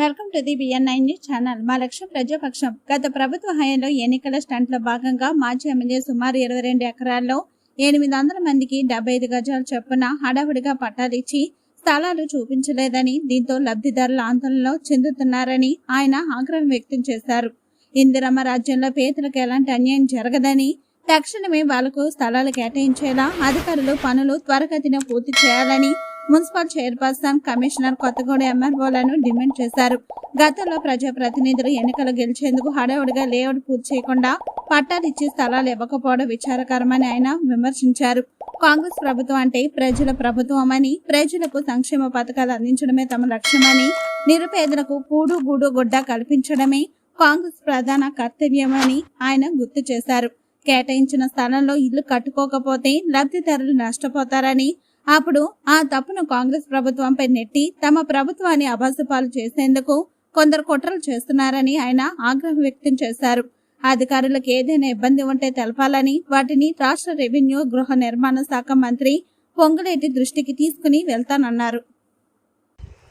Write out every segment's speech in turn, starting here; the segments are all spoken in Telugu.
Welcome to the BN nine news channel. మా లక్ష్యం ప్రజాపక్షం. గత ప్రభుత్వ హయాంలో ఎన్నికల స్టంట్లో భాగంగా మాజీ ఎమ్మెల్యే సుమారు ఇరవై రెండు ఎకరాల్లో ఎనిమిది వందల మందికి డెబ్బై ఐదు గజాల చొప్పున హడావుడిగా పట్టాలిచ్చి స్థలాలు చూపించలేదని దీంతో లబ్ధిదారుల ఆందోళనలో చెందుతున్నారని ఆయన ఆగ్రహం వ్యక్తం చేశారు. ఇందిరమ్మ రాజ్యంలో పేదలకు ఎలాంటి అన్యాయం జరగదని తక్షణమే వాళ్ళకు స్థలాలు కేటాయించేలా అధికారులు పనులు త్వరగతిన పూర్తి చేయాలని మున్సిపల్ చైర్పర్సన్ కమిషనర్ కొత్తగూడ ఎంఆర్ఓలను డిమాండ్ చేశారు. గతంలో ప్రజాప్రతినిధులు ఎన్నికలు గెలిచేందుకు హడావుడిగా లేఅవుట్ పూర్తి చేయకుండా పట్టాలిచ్చి స్థలాలు ఇవ్వకపోవడం విచారకరమని ఆయన విమర్శించారు. కాంగ్రెస్ ప్రభుత్వం అంటే ప్రజల ప్రభుత్వం అని ప్రజలకు సంక్షేమ పథకాలు అందించడమే తమ లక్ష్యమని నిరుపేదలకు కూడు గూడు గుడ్డ కల్పించడమే కాంగ్రెస్ ప్రధాన కర్తవ్యమని ఆయన గుర్తు చేశారు. కేటాయించిన స్థలంలో ఇల్లు కట్టుకోకపోతే లబ్ధిదారులు నష్టపోతారని అప్పుడు ఆ తప్పును కాంగ్రెస్ ప్రభుత్వంపై నెట్టి తమ ప్రభుత్వాన్ని అభాసపాలు చేసేందుకు కొందరు కుట్రలు చేస్తున్నారని ఆయన ఆగ్రహం వ్యక్తం చేశారు. అధికారులకు ఏదైనా ఇబ్బంది ఉంటే తెలపాలని వాటిని రాష్ట్ర రెవెన్యూ గృహ నిర్మాణ శాఖ మంత్రి పొంగులేటి దృష్టికి తీసుకుని వెళ్తానన్నారు.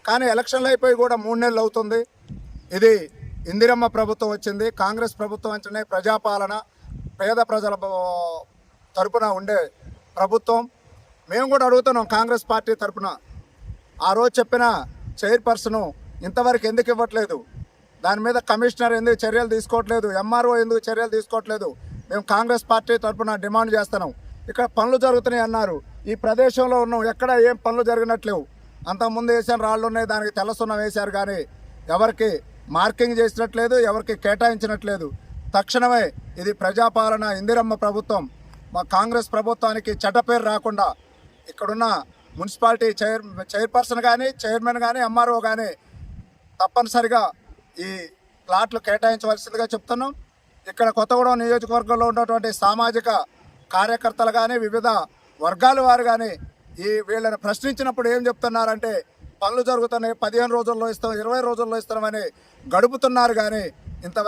కానీ ఎలక్షన్లు అయిపోయి కూడా మూడు నెలలు అవుతుంది. ఇది ఇందిరమ్మ ప్రభుత్వం వచ్చింది. కాంగ్రెస్ ప్రభుత్వం అంటేనే ప్రజాపాలన పేద ప్రజల తరపున ఉండే ప్రభుత్వం. మేము కూడా అడుగుతున్నాం కాంగ్రెస్ పార్టీ తరపున. ఆ రోజు చెప్పిన చైర్పర్సన్ ఇంతవరకు ఎందుకు ఇవ్వట్లేదు? దాని మీద కమిషనర్ ఎందుకు చర్యలు తీసుకోవట్లేదు? ఎంఆర్ఓ ఎందుకు చర్యలు తీసుకోవట్లేదు? మేము కాంగ్రెస్ పార్టీ తరపున డిమాండ్ చేస్తున్నాం. ఇక్కడ పనులు జరుగుతున్నాయి అన్నారు. ఈ ప్రదేశంలో ఉన్నాం. ఎక్కడ ఏం పనులు జరిగినట్లేవు. అంతకుముందు వేసిన రాళ్ళు ఉన్నాయి. దానికి తెల్లసున్నం వేశారు కానీ ఎవరికి మార్కింగ్ చేసినట్లేదు ఎవరికి కేటాయించినట్లేదు. తక్షణమే ఇది ప్రజాపాలన ఇందిరమ్మ ప్రభుత్వం. మా కాంగ్రెస్ ప్రభుత్వానికి చెడ్డ పేరు రాకుండా ఇక్కడున్న మున్సిపాలిటీ చైర్ చైర్పర్సన్ కానీ చైర్మన్ కానీ ఎంఆర్ఓ కానీ తప్పనిసరిగా ఈ ప్లాట్లు కేటాయించవలసిందిగా చెప్తున్నాం. ఇక్కడ కొత్తగూడెం నియోజకవర్గంలో ఉన్నటువంటి సామాజిక కార్యకర్తలు కానీ వివిధ వర్గాల వారు కానీ ఈ వీళ్ళని ప్రశ్నించినప్పుడు ఏం చెప్తున్నారంటే పనులు జరుగుతున్నాయి పదిహేను రోజుల్లో ఇస్తాం ఇరవై రోజుల్లో ఇస్తామని గడుపుతున్నారు కానీ ఇంతవరకు